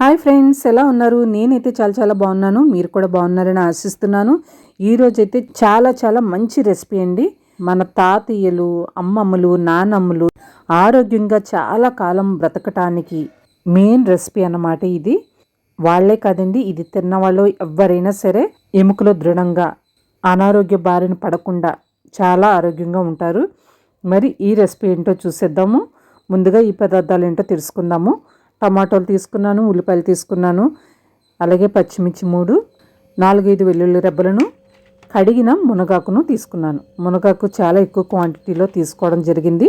Hi friends ఎలా ఉన్నారు? నేనైతే చాలా చాలా బాగున్నాను. మీరు కూడా బాగున్నారని ఆశిస్తున్నాను. ఈరోజు అయితే చాలా చాలా మంచి రెసిపీ అండి. మన తాతయ్యలు అమ్మమ్మలు నానమ్మలు ఆరోగ్యంగా చాలా కాలం బ్రతకటానికి మెయిన్ రెసిపీ అన్నమాట ఇది. వాళ్ళే కాదండి ఇది తిన్న వాళ్ళు ఎవరైనా సరే ఎముకలు దృఢంగా అనారోగ్య బారిన పడకుండా చాలా ఆరోగ్యంగా ఉంటారు. మరి ఈ రెసిపీ ఏంటో చూసేద్దాము. ముందుగా ఈ పదార్థాలు ఏంటో తెలుసుకుందాము. టమాటోలు తీసుకున్నాను ఉల్లిపాయలు తీసుకున్నాను అలాగే పచ్చిమిర్చి మూడు నాలుగైదు వెల్లుల్లి రెబ్బలను కడిగిన మునగాకును తీసుకున్నాను. మునగాకు చాలా ఎక్కువ క్వాంటిటీలో తీసుకోవడం జరిగింది.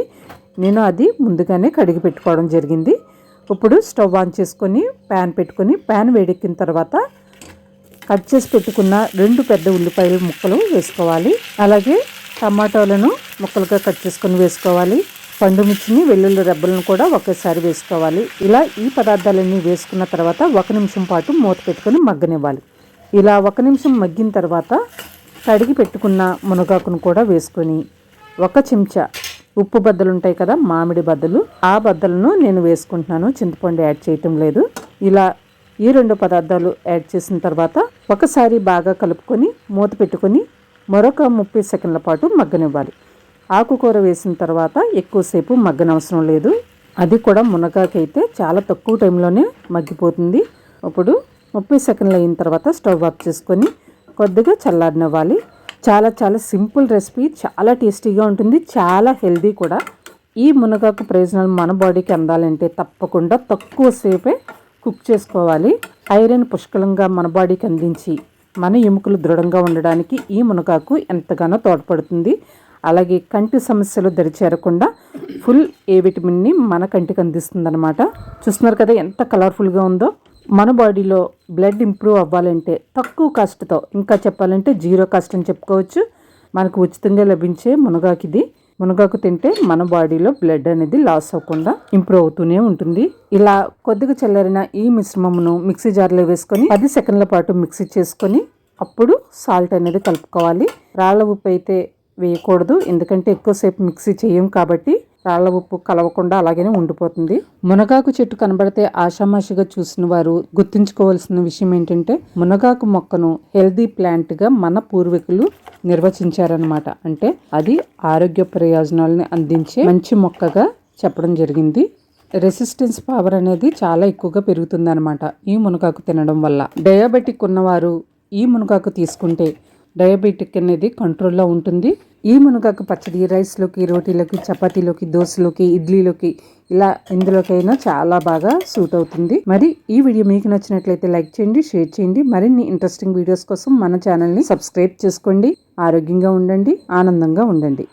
నేను అది ముందుగానే కడిగి పెట్టుకోవడం జరిగింది. ఇప్పుడు స్టవ్ ఆన్ చేసుకొని ప్యాన్ పెట్టుకొని ప్యాన్ వేడెక్కిన తర్వాత కట్ చేసి పెట్టుకున్న రెండు పెద్ద ఉల్లిపాయల ముక్కలు వేసుకోవాలి. అలాగే టమాటోలను ముక్కలుగా కట్ చేసుకొని వేసుకోవాలి. పండుమిర్చిని వెల్లుల్లి రెబ్బలను కూడా ఒకేసారి వేసుకోవాలి. ఇలా ఈ పదార్థాలన్నీ వేసుకున్న తర్వాత ఒక నిమిషం పాటు మూత పెట్టుకొని మగ్గనివ్వాలి. ఇలా ఒక నిమిషం మగ్గిన తర్వాత కడిగి పెట్టుకున్న మునగాకును కూడా వేసుకొని ఒక చెంచా ఉప్పు బద్దలు ఉంటాయి కదా మామిడి బద్దలు ఆ బద్దలను నేను వేసుకుంటున్నాను. చింతపండు యాడ్ చేయటం లేదు. ఇలా ఈ రెండు పదార్థాలు యాడ్ చేసిన తర్వాత ఒకసారి బాగా కలుపుకొని మూత పెట్టుకొని మరొక ముప్పై సెకండ్ల పాటు మగ్గనివ్వాలి. ఆకుకూర వేసిన తర్వాత ఎక్కువసేపు మగ్గనవసరం లేదు. అది కూడా మునగాకైతే చాలా తక్కువ టైంలోనే మగ్గిపోతుంది. ఇప్పుడు ముప్పై సెకండ్లు అయిన తర్వాత స్టవ్ ఆఫ్ చేసుకొని కొద్దిగా చల్లారినివ్వాలి. చాలా చాలా సింపుల్ రెసిపీ చాలా టేస్టీగా ఉంటుంది చాలా హెల్దీ కూడా. ఈ మునగాకు ప్రయోజనాలు మన బాడీకి అందాలంటే తప్పకుండా తక్కువ సేపే కుక్ చేసుకోవాలి. ఐరన్ పుష్కలంగా మన బాడీకి అందించి మన ఎముకలు దృఢంగా ఉండడానికి ఈ మునగాకు ఎంతగానో తోడ్పడుతుంది. అలాగే కంటి సమస్యలు దరిచేరకుండా ఫుల్ ఏ విటమిన్ని మన కంటికి అందిస్తుందన్నమాట. చూస్తున్నారు కదా ఎంత కలర్ఫుల్గా ఉందో. మన బాడీలో బ్లడ్ ఇంప్రూవ్ అవ్వాలంటే తక్కువ కాస్ట్తో ఇంకా చెప్పాలంటే జీరో కాస్ట్ అని చెప్పుకోవచ్చు. మనకు ఉచితంగా లభించే మునగాకిది మునగాకు తింటే మన బాడీలో బ్లడ్ అనేది లాస్ అవ్వకుండా ఇంప్రూవ్ అవుతూనే ఉంటుంది. ఇలా కొద్దిగా చల్లారిన ఈ మిశ్రమమును మిక్సీ జార్లో వేసుకొని పది సెకండ్ల పాటు మిక్సీ చేసుకొని అప్పుడు సాల్ట్ అనేది కలుపుకోవాలి. రాళ్ళ ఉప్పు అయితే వేయకూడదు. ఎందుకంటే ఎక్కువసేపు మిక్సీ చేయం కాబట్టి రాళ్ళ ఉప్పు కలవకుండా అలాగనే ఉండిపోతుంది. మునగాకు చెట్టు కనబడితే ఆషామాషిగా చూసిన వారు గుర్తుంచుకోవాల్సిన విషయం ఏంటంటే మునగాకు మొక్కను హెల్దీ ప్లాంట్గా మన పూర్వీకులు నిర్వచించారనమాట అంటే అది ఆరోగ్య ప్రయోజనాలని అందించే మంచి మొక్కగా చెప్పడం జరిగింది. రెసిస్టెన్స్ పవర్ అనేది చాలా ఎక్కువగా పెరుగుతుంది అనమాట ఈ మునగాకు తినడం వల్ల. డయాబెటిక్ ఉన్నవారు ఈ మునగాకు తీసుకుంటే డయాబెటిక్ అనేది కంట్రోల్లో ఉంటుంది. ఈ మునగాకు పచ్చడి రైస్లోకి రోటీలోకి చపాతీలోకి దోశలోకి ఇడ్లీలోకి ఇలా ఇందులోకైనా చాలా బాగా సూట్ అవుతుంది. మరి ఈ వీడియో మీకు నచ్చినట్లయితే లైక్ చేయండి షేర్ చేయండి. మరిన్ని ఇంట్రెస్టింగ్ వీడియోస్ కోసం మన ఛానల్ని సబ్స్క్రైబ్ చేసుకోండి. ఆరోగ్యంగా ఉండండి ఆనందంగా ఉండండి.